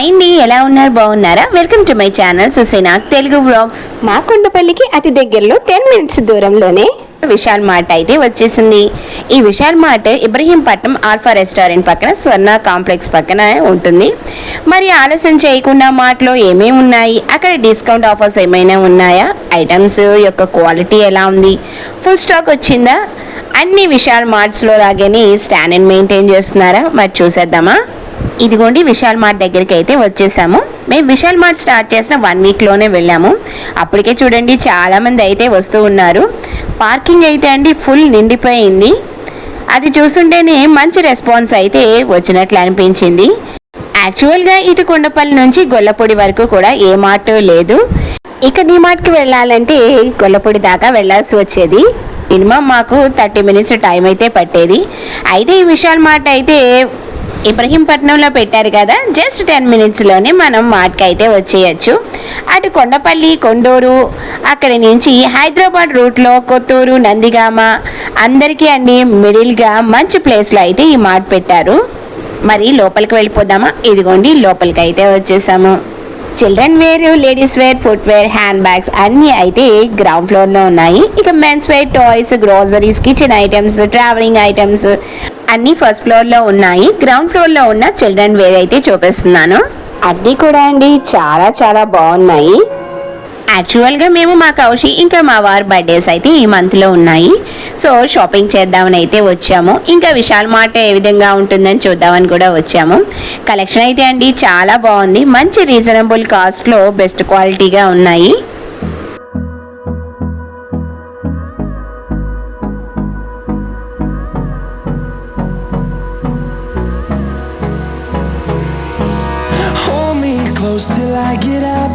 hi అండి ఎలా ఉన్నారు? బాగున్నారా? వెల్కమ్ టు మై ఛానల్ సుసేనాక్ తెలుగు వ్లాగ్స్. మా కొండపల్లికి అతి దగ్గరలో టెన్ మినిట్స్ దూరంలోనే. విశాల్ మార్ట్ అయితే వచ్చేసింది. ఈ Vishal mart Ibrahimpatnam alpha restaurant పక్కన స్వర్ణ కాంప్లెక్స్ పక్కన ఉంటుంది. మరి ఆలస్యం చేయకుండా మార్ట్లో ఏమేమి ఉన్నాయి? అక్కడ డిస్కౌంట్ ఆఫర్స్ ఏమైనా ఉన్నాయా? ఐటమ్స్ యొక్క క్వాలిటీ ఎలా ఉంది? ఫుల్ స్టాక్ వచ్చిందా? అన్ని విశాల్ మార్ట్స్లో లాగానే స్టాండర్డ్ మెయింటైన్ చేస్తున్నారా? మరి చూసేద్దామా? ఇదిగోండి విశాల్ మార్ట్ దగ్గరికి అయితే వచ్చేసాము. మేము విశాల్ మార్ట్ స్టార్ట్ చేసిన వన్ వీక్లోనే వెళ్ళాము. అప్పటికే చూడండి చాలామంది అయితే వస్తూ ఉన్నారు. పార్కింగ్ అయితే అండి ఫుల్ నిండిపోయింది. అది చూస్తుంటేనే మంచి రెస్పాన్స్ అయితే వచ్చినట్లు అనిపించింది. యాక్చువల్గా ఇటు కొండపల్లి నుంచి గొల్లపొడి వరకు కూడా ఏ మార్ట్ లేదు. ఇక డి మార్ట్కి వెళ్ళాలంటే గొల్లపొడి దాకా వెళ్ళాల్సి వచ్చేది. మినిమం మాకు థర్టీ మినిట్స్ టైం అయితే పట్టేది. అయితే ఈ విశాల్ మార్ట్ అయితే ఇబ్రహీంపట్నంలో పెట్టారు కదా. జస్ట్ టెన్ మినిట్స్లోనే మనం మార్ట్కి అయితే వచ్చేయచ్చు. అటు కొండపల్లి కొండూరు అక్కడి నుంచి హైదరాబాద్ రూట్లో కొత్తూరు నందిగామ అందరికీ అన్ని మిడిల్గా మంచి ప్లేస్లో అయితే ఈ మార్ట్ పెట్టారు. మరి లోపలికి వెళ్ళిపోదామా? ఇదిగోండి లోపలికి అయితే వచ్చేసాము. Children wear ladies wear footwear handbags అన్నీ అయితే గ్రౌండ్ ఫ్లోర్లో ఉన్నాయి. ఇక men's wear toys groceries kitchen items travelling items అన్నీ ఫస్ట్ ఫ్లోర్లో ఉన్నాయి. గ్రౌండ్ ఫ్లోర్లో ఉన్న చిల్డ్రన్ వేర్ అయితే చూపిస్తున్నాను. అన్నీ కూడా అండి చాలా చాలా బాగున్నాయి. యాక్చువల్గా మేము మా కౌశి ఇంకా మా వారి బర్త్డేస్ అయితే ఈ మంత్లో ఉన్నాయి. సో షాపింగ్ చేద్దామని అయితే వచ్చాము. ఇంకా విశాల్ మార్ట్ ఏ విధంగా ఉంటుందని చూద్దామని కూడా వచ్చాము. కలెక్షన్ అయితే అండి చాలా బాగుంది. మంచి రీజనబుల్ కాస్ట్లో బెస్ట్ క్వాలిటీగా ఉన్నాయి. Close till I get up.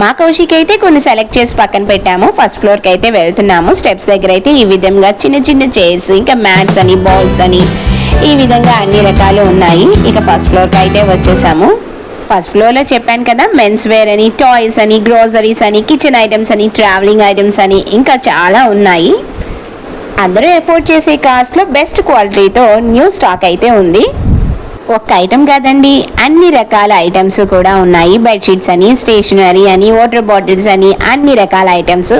మా కౌశిక్ అయితే కొన్ని సెలెక్ట్ చేసి పక్కన పెట్టాము. ఫస్ట్ ఫ్లోర్కి అయితే వెళ్తున్నాము. స్టెప్స్ దగ్గర అయితే ఈ విధంగా చిన్న చిన్న చైర్స్ ఇంకా మ్యాట్స్ అని బాల్స్ అని ఈ విధంగా అన్ని రకాలు ఉన్నాయి. ఇక ఫస్ట్ ఫ్లోర్కి అయితే వచ్చేసాము. ఫస్ట్ ఫ్లోర్లో చెప్పాను కదా మెన్స్ వేర్ అని టాయ్స్ అని గ్రోసరీస్ అని కిచెన్ ఐటమ్స్ అని ట్రావెలింగ్ ఐటమ్స్ అని ఇంకా చాలా ఉన్నాయి. అందరూ ఎఫోర్డ్ చేసే కాస్ట్లో బెస్ట్ క్వాలిటీతో న్యూ స్టాక్ అయితే ఉంది. ఒక్క ఐటమ్ కాదండి అన్ని రకాల ఐటమ్స్ కూడా ఉన్నాయి. బెడ్షీట్స్ అని స్టేషనరీ అని వాటర్ బాటిల్స్ అని అన్ని రకాల ఐటమ్స్.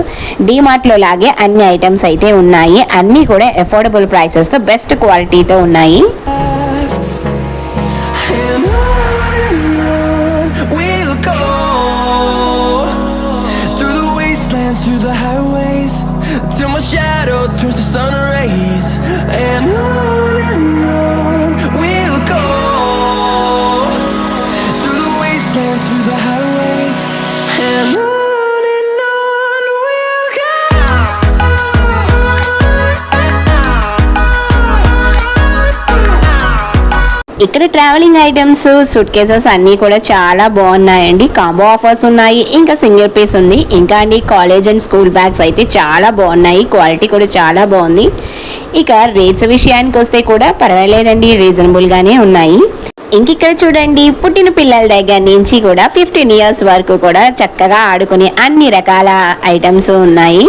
డీమార్ట్లో లాగే అన్ని ఐటమ్స్ అయితే ఉన్నాయి. అన్నీ కూడా అఫోర్డబుల్ ప్రైసెస్తో బెస్ట్ క్వాలిటీతో ఉన్నాయి. Till my shadow ఇక్కడ ట్రావెలింగ్ ఐటమ్స్ సూట్ కేసెస్ అన్నీ కూడా చాలా బాగున్నాయండి. కాంబో ఆఫర్స్ ఉన్నాయి ఇంకా సింగిల్ పీస్ ఉంది. ఇంకా అండి కాలేజ్ అండ్ స్కూల్ బ్యాగ్స్ అయితే చాలా బాగున్నాయి. క్వాలిటీ కూడా చాలా బాగుంది. ఇక రేట్స్ విషయానికి వస్తే కూడా పర్వాలేదండి రీజనబుల్గానే ఉన్నాయి. ఇంక ఇక్కడ చూడండి పుట్టిన పిల్లల దగ్గర నుంచి కూడా ఫిఫ్టీన్ ఇయర్స్ వరకు కూడా చక్కగా ఆడుకునే అన్ని రకాల ఐటమ్స్ ఉన్నాయి.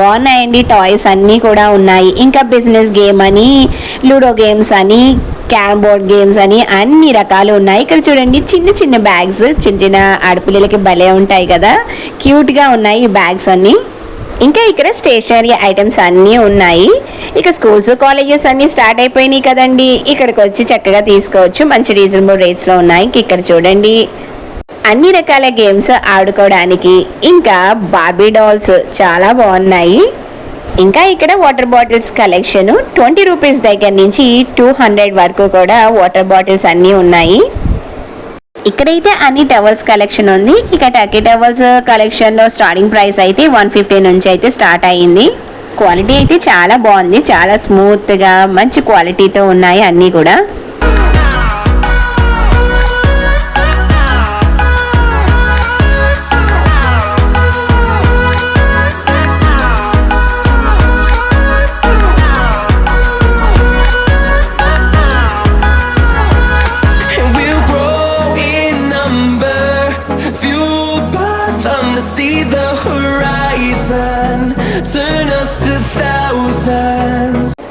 బాగున్నాయండి టాయ్స్ అన్నీ కూడా ఉన్నాయి. ఇంకా బిజినెస్ గేమ్ అని లూడో గేమ్స్ అని క్యారమ్ బోర్డ్ గేమ్స్ అని అన్ని రకాలు ఉన్నాయి. ఇక్కడ చూడండి చిన్న చిన్న బ్యాగ్స్ చిన్న చిన్న ఆడపిల్లలకి భలే ఉంటాయి కదా. క్యూట్గా ఉన్నాయి ఈ బ్యాగ్స్ అన్నీ. ఇంకా ఇక్కడ స్టేషనరీ ఐటమ్స్ అన్నీ ఉన్నాయి. ఇక స్కూల్స్ కాలేజెస్ అన్నీ స్టార్ట్ అయిపోయినాయి కదండి. ఇక్కడికి వచ్చి చక్కగా తీసుకోవచ్చు. మంచి రీజనబుల్ రేట్స్లో ఉన్నాయి. ఇక్కడ చూడండి. అన్ని రకాల గేమ్స్ ఆడుకోవడానికి. ఇంకా బాబీ డాల్స్ చాలా బాగున్నాయి. ఇంకా ఇక్కడ water bottles collection twenty rupees దగ్గర నుంచి టూ హండ్రెడ్ వరకు కూడా వాటర్ బాటిల్స్ అన్నీ ఉన్నాయి. ఇక్కడైతే అన్ని టవల్స్ కలెక్షన్ ఉంది. ఇక టర్కీ టవల్స్ కలెక్షన్లో స్టార్టింగ్ ప్రైస్ అయితే వన్ ఫిఫ్టీ నుంచి అయితే స్టార్ట్ అయ్యింది క్వాలిటీ అయితే చాలా బాగుంది. చాలా స్మూత్గా మంచి క్వాలిటీతో ఉన్నాయి అన్నీ కూడా.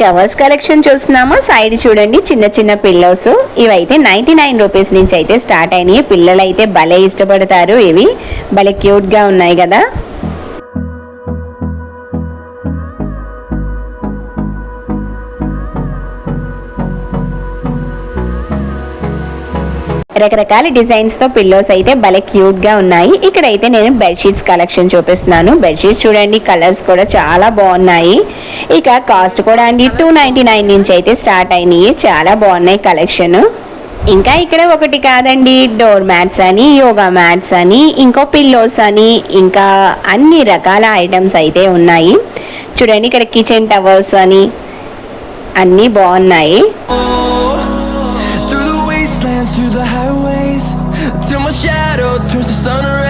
Towels collection చూస్తున్నామా. సైడ్ చూడండి చిన్న చిన్న పిల్లోస్. ఇవైతే నైంటీ నైన్ రూపీస్ నుంచి అయితే స్టార్ట్ అయినాయి. పిల్లలు అయితే భలే ఇష్టపడతారు ఇవి. భలే క్యూట్గా ఉన్నాయి కదా. రకరకాల డిజైన్స్తో పిల్లోస్ అయితే భలే క్యూట్గా ఉన్నాయి. ఇక్కడైతే నేను బెడ్షీట్స్ కలెక్షన్ చూపిస్తున్నాను. బెడ్షీట్స్ చూడండి కలర్స్ కూడా చాలా బాగున్నాయి. ఇక కాస్ట్ కూడా అండి టూ నైన్టీ నైన్ నుంచి అయితే స్టార్ట్ అయినాయి. చాలా బాగున్నాయి కలెక్షన్ ఇంకా ఇక్కడ ఒకటి కాదండి డోర్ మ్యాట్స్ అని యోగా మ్యాట్స్ అని ఇంకో పిల్లోస్ అని ఇంకా అన్ని రకాల ఐటమ్స్ అయితే ఉన్నాయి. చూడండి ఇక్కడ కిచెన్ టవర్స్ అని అన్నీ బాగున్నాయి. Through the highways, till my shadow turns to sun rays,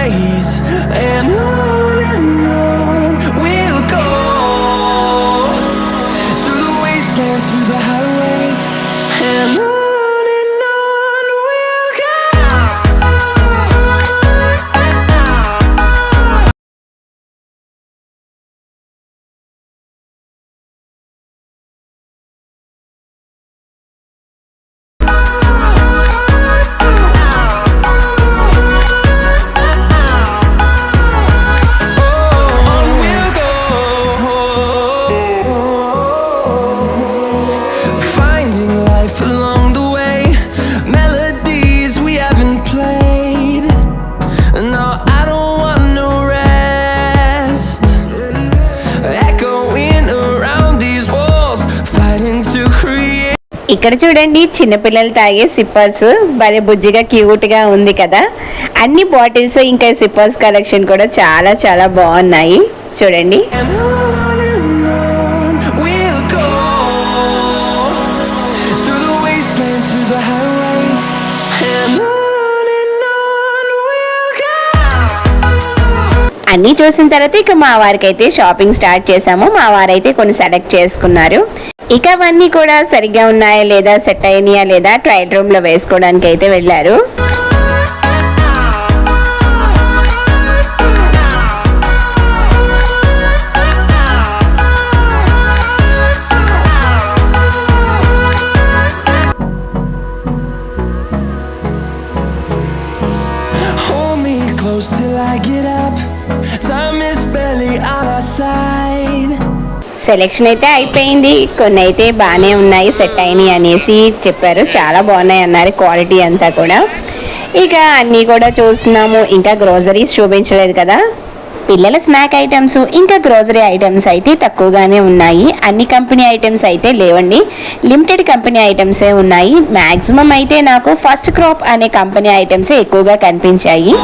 ఇక్కడ చూడండి చిన్నపిల్లలు తాగే సిప్పర్స్ భలే బుజ్జిగా క్యూట్గా ఉంది కదా. అన్ని బాటిల్స్ ఇంకా సిప్పర్స్ కలెక్షన్ కూడా చాలా చాలా బాగున్నాయి. చూడండి. అన్నీ చూసిన తర్వాత ఇక మా వారికి అయితే షాపింగ్ స్టార్ట్ చేసాము మా వారైతే కొన్ని సెలెక్ట్ చేసుకున్నారు. ఇక అవన్నీ కూడా సరిగ్గా ఉన్నాయా లేదా సెట్ అయినాయా లేదా ట్రయల్ రూమ్లో వేసుకోవడానికి అయితే వెళ్ళారు. సెలెక్షన్ అయితే అయిపోయింది. కొన్ని అయితే బాగానే ఉన్నాయి సెట్ అయినాయి అనేసి చెప్పారు. చాలా బాగున్నాయి అన్నారు క్వాలిటీ అంతా కూడా. ఇక అన్నీ కూడా చూస్తున్నాము. ఇంకా గ్రోసరీస్ చూపించలేదు కదా. పిల్లల స్నాక్ ఐటమ్స్ ఇంకా గ్రోసరీ ఐటమ్స్ అయితే తక్కువగానే ఉన్నాయి. అన్ని కంపెనీ ఐటమ్స్ అయితే లేవండి. లిమిటెడ్ కంపెనీ ఐటమ్సే ఉన్నాయి. మ్యాక్సిమం అయితే నాకు ఫస్ట్ క్రాప్ అనే కంపెనీ ఐటమ్సే ఎక్కువగా కనిపించాయి.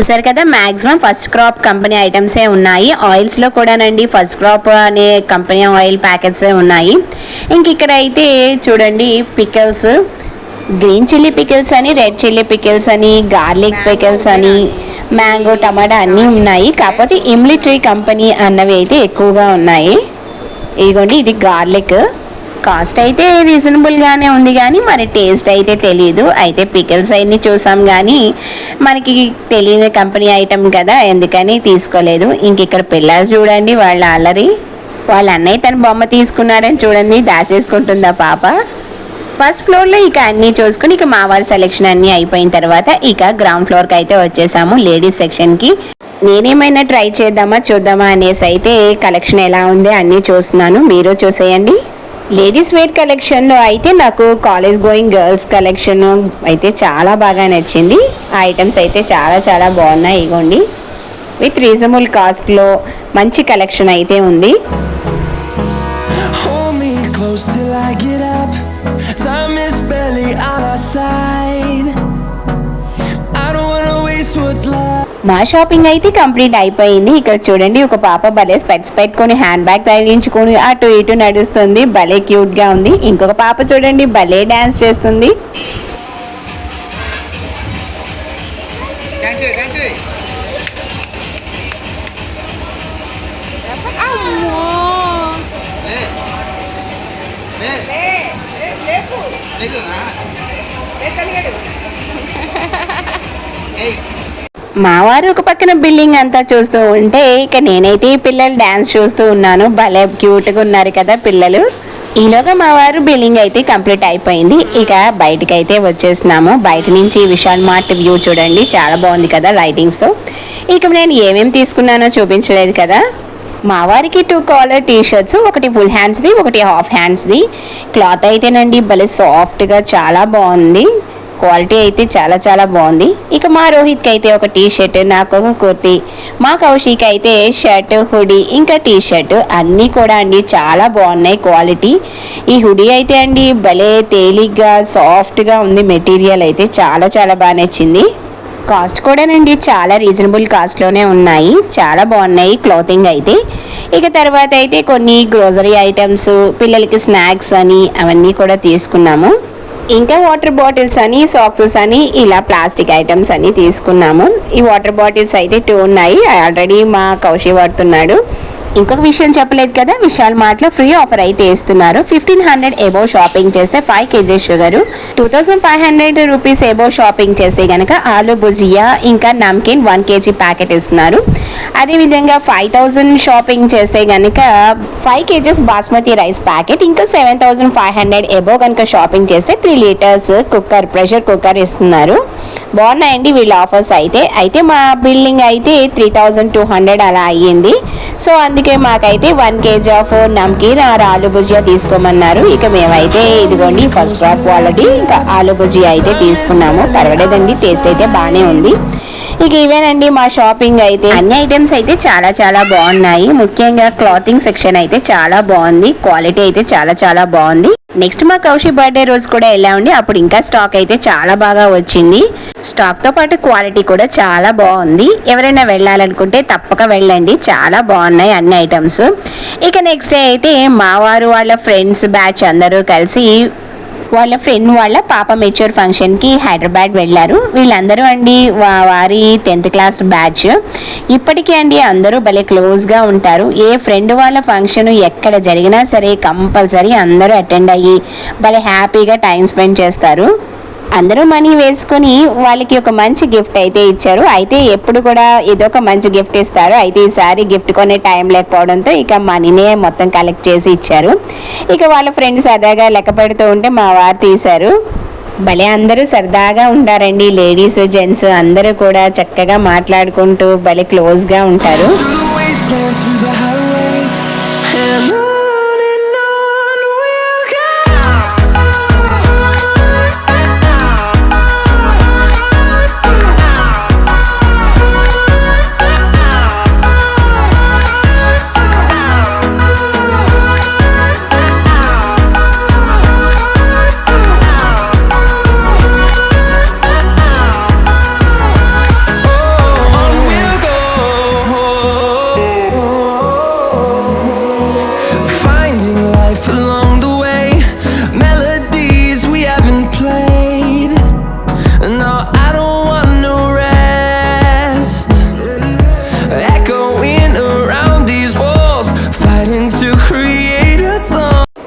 చూసారు కదా మాక్సిమం ఫస్ట్ క్రాప్ కంపెనీ ఐటమ్సే ఉన్నాయి. ఆయిల్స్లో కూడానండి ఫస్ట్ క్రాప్ అనే కంపెనీ ఆయిల్ ప్యాకెట్సే ఉన్నాయి. ఇంక ఇక్కడ అయితే చూడండి పికల్స్ గ్రీన్ చిల్లీ పికిల్స్ అని రెడ్ చిల్లీ పికిల్స్ అని గార్లిక్ పికిల్స్ అని మ్యాంగో టమాటా అన్నీ ఉన్నాయి. కాకపోతే ఇమ్లీ ట్రీ కంపెనీ అన్నవి అయితే ఎక్కువగా ఉన్నాయి. ఇదిగోండి ఇది గార్లిక్ కాస్ట్ అయితే రీజనబుల్గానే ఉంది కానీ మరి టేస్ట్ అయితే తెలియదు అయితే పికిల్స్ అన్ని చూసాం కానీ మనకి తెలియని కంపెనీ ఐటమ్ కదా ఎందుకని తీసుకోలేదు. ఇంక ఇక్కడ పిల్లలు చూడండి వాళ్ళ అల్లరి. వాళ్ళ అన్నయ్య తన బొమ్మ తీసుకున్నారని చూడండి దాచేసుకుంటుందా పాప? ఫస్ట్ ఫ్లోర్లో ఇక అన్నీ చూసుకుని ఇక మావారి సెలెక్షన్ అన్నీ అయిపోయిన తర్వాత ఇక గ్రౌండ్ ఫ్లోర్కి అయితే వచ్చేసాము లేడీస్ సెక్షన్కి నేనేమైనా ట్రై చేద్దామా చూద్దామా అనేసి అయితే కలెక్షన్ ఎలా ఉంది అన్నీ చూస్తున్నాను. మీరు చూసేయండి. లేడీస్ వేర్ కలెక్షన్లో అయితే నాకు కాలేజ్ గోయింగ్ గర్ల్స్ కలెక్షన్ అయితే చాలా బాగా నచ్చింది. ఆ ఐటమ్స్ అయితే చాలా చాలా బాగున్నాయి ఇగోండి. విత్ రీజనబుల్ కాస్ట్లో మంచి కలెక్షన్ అయితే ఉంది. మా షాపింగ్ అయితే కంప్లీట్ అయిపోయింది. ఇక్కడ చూడండి ఒక పాప భలే స్పెట్స్ పెట్టుకొని హ్యాండ్ బ్యాగ్ తగిలించుకొని అటు ఇటు నడుస్తుంది. భలే క్యూట్గా ఉంది. ఇంకొక పాప చూడండి భలే డాన్స్ చేస్తుంది. Ganche, మావారు ఒక పక్కన బిల్డింగ్ అంతా చూస్తూ ఉంటే ఇక నేనైతే ఈ పిల్లలు డ్యాన్స్ చూస్తూ ఉన్నాను. భలే క్యూట్గా ఉన్నారు కదా పిల్లలు. ఈలోగా మా వారు బిల్డింగ్ అయితే కంప్లీట్ అయిపోయింది. ఇక బయటకు అయితే వచ్చేస్తున్నాము. బయట నుంచి విశాల్ మార్ట్ వ్యూ చూడండి. చాలా బాగుంది కదా లైటింగ్స్తో. ఇక నేను ఏమేమి తీసుకున్నానో చూపించలేదు కదా. మా వారికి టూ కాలర్ టీ షర్ట్స్ ఒకటి ఫుల్ హ్యాండ్స్ది ఒకటి హాఫ్ హ్యాండ్స్ది క్లాత్ అయితేనండి భలే సాఫ్ట్గా చాలా బాగుంది. క్వాలిటీ అయితే చాలా చాలా బాగుంది. ఇక మా రోహిత్కి అయితే ఒక టీ షర్ట్ నాకు ఒక కుర్తి మా కౌశిక్ అయితే షర్ట్ హుడీ ఇంకా టీ షర్ట్ అన్నీ కూడా అండి చాలా బాగున్నాయి క్వాలిటీ. ఈ హుడీ అయితే అండి భలే తేలిగ్గా సాఫ్ట్గా ఉంది. మెటీరియల్ అయితే చాలా చాలా బాగా నచ్చింది. కాస్ట్ కూడానండి చాలా రీజనబుల్ కాస్ట్లోనే ఉన్నాయి. చాలా బాగున్నాయి క్లోతింగ్ అయితే. ఇక తర్వాత అయితే కొన్ని గ్రోసరీ ఐటమ్స్ పిల్లలకి స్నాక్స్ అని అవన్నీ కూడా తీసుకున్నాము. ఇంకా వాటర్ బాటిల్స్ అని సాక్సెస్ అని ఇలా ప్లాస్టిక్ ఐటమ్స్ అని తీసుకున్నాము. ఈ వాటర్ బాటిల్స్ అయితే టూ ఉన్నాయి. ఆల్రెడీ మా కౌశి వాడుతున్నాడు. ఇంకొక విషయం చెప్పలేదు కదా విశాల్ మార్ట్లో ఫ్రీ ఆఫర్ అయితే ఇస్తున్నారు. ఫిఫ్టీన్ హండ్రెడ్ ఎబో షాపింగ్ చేస్తే five KG sugar. Two thousand five hundred rupees above shopping చేస్తే కనుక ఆలు భుజియా ఇంకా నమ్కిన్ వన్ కేజీ ప్యాకెట్ ఇస్తున్నారు. అదేవిధంగా ఫైవ్ థౌజండ్ షాపింగ్ చేస్తే కనుక five KGs basmati rice packet ఇంకా seven thousand five hundred above కనుక షాపింగ్ చేస్తే three litres cooker pressure cooker ఇస్తున్నారు. బాగున్నాయండి వీళ్ళ ఆఫర్స్ అయితే. అయితే మా బిల్డింగ్ అయితే త్రీ థౌజండ్ టూ హండ్రెడ్ అలా అయ్యింది. సో అందుకే మాకైతే one KG of namkeen or aloo bhujia తీసుకోమన్నారు. ఇక మేమైతే ఇదిగోండి ఫస్ట్ క్రాప్ వాళ్ళది. ఇంకా ఆలు భుజియా అయితే తీసుకున్నాము. పర్వాలేదండి టేస్ట్ అయితే బాగానే ఉంది. ఇక ఇవేనండి మా షాపింగ్ అయితే. అన్ని ఐటమ్స్ అయితే చాలా చాలా బాగున్నాయి. ముఖ్యంగా క్లాతింగ్ సెక్షన్ అయితే చాలా బాగుంది. క్వాలిటీ అయితే చాలా చాలా బాగుంది. నెక్స్ట్ మా కౌశి బర్త్డే రోజు కూడా వెళ్ళామండి అప్పుడు ఇంకా స్టాక్ అయితే చాలా బాగా వచ్చింది. స్టాక్తో పాటు క్వాలిటీ కూడా చాలా బాగుంది. ఎవరైనా వెళ్ళాలనుకుంటే తప్పక వెళ్ళండి. చాలా బాగున్నాయి అన్ని ఐటమ్స్ ఇక నెక్స్ట్ డే అయితే మా వారు వాళ్ళ ఫ్రెండ్స్ బ్యాచ్ అందరూ కలిసి వాళ్ళ ఫ్రెండ్ వాళ్ళ పాప మెచ్యూర్ ఫంక్షన్కి హైదరాబాద్ వెళ్ళారు. వీళ్ళందరూ అండి వా- వారి టెన్త్ క్లాస్ బ్యాచ్ ఇప్పటికీ అండి అందరూ భలే క్లోజ్గా ఉంటారు. ఏ ఫ్రెండ్ వాళ్ళ ఫంక్షన్ ఎక్కడ జరిగినా సరే కంపల్సరీ అందరూ అటెండ్ అయ్యి భలే హ్యాపీగా టైం స్పెండ్ చేస్తారు. అందరూ మనీ వేసుకొని వాళ్ళకి ఒక మంచి గిఫ్ట్ అయితే ఇచ్చారు. అయితే ఎప్పుడు కూడా ఏదో ఒక మంచి గిఫ్ట్ ఇస్తారు. అయితే ఈసారి గిఫ్ట్ కొనే టైం లేకపోవడంతో ఇక మనీనే మొత్తం కలెక్ట్ చేసి ఇచ్చారు. ఇక వాళ్ళ ఫ్రెండ్స్ సరదాగా లెక్క పెడుతూ ఉంటే మా వారు తీశారు. భలే అందరూ సరదాగా ఉంటారండి లేడీస్ జెంట్స్ అందరూ కూడా చక్కగా మాట్లాడుకుంటూ భలే క్లోజ్గా ఉంటారు.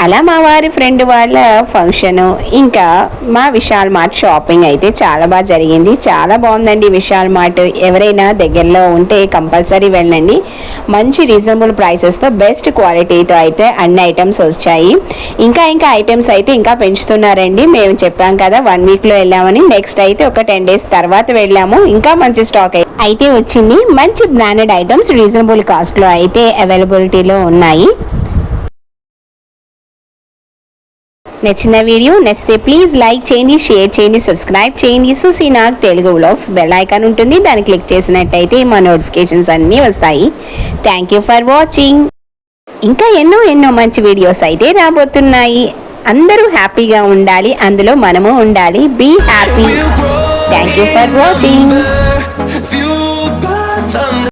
అలా మా వారి ఫ్రెండ్ వాళ్ళ ఫంక్షను ఇంకా మా విశాల్ మార్ట్ షాపింగ్ అయితే చాలా బాగా జరిగింది. చాలా బాగుందండి విశాల్ మార్ట్. ఎవరైనా దగ్గరలో ఉంటే కంపల్సరీ వెళ్ళండి. మంచి రీజనబుల్ ప్రైసెస్తో బెస్ట్ క్వాలిటీతో అయితే అన్ని ఐటమ్స్ వచ్చాయి. ఇంకా ఇంకా ఐటమ్స్ అయితే ఇంకా పెంచుతున్నారండి. మేము చెప్పాం కదా వన్ వీక్లో వెళ్ళామని. నెక్స్ట్ అయితే ఒక టెన్ డేస్ తర్వాత వెళ్ళాము. ఇంకా మంచి స్టాక్ అయితే వచ్చింది. మంచి బ్రాండెడ్ ఐటమ్స్ రీజనబుల్ కాస్ట్లో అయితే అవైలబిలిటీలో ఉన్నాయి. నచ్చిన వీడియో నచ్చితే ప్లీజ్ లైక్ చేయండి షేర్ చేయండి సబ్స్క్రైబ్ చేయండి. సుసీ నాకు తెలుగు వ్లాగ్స్ బెల్ ఐకాన్ ఉంటుంది. దాన్ని క్లిక్ చేసినట్టయితే మా నోటిఫికేషన్స్ అన్నీ వస్తాయి. థ్యాంక్ యూ ఫర్ వాచింగ్ ఇంకా ఎన్నో ఎన్నో మంచి వీడియోస్ అయితే రాబోతున్నాయి. అందరూ హ్యాపీగా ఉండాలి. అందులో మనము ఉండాలి. Be happy thank you for watching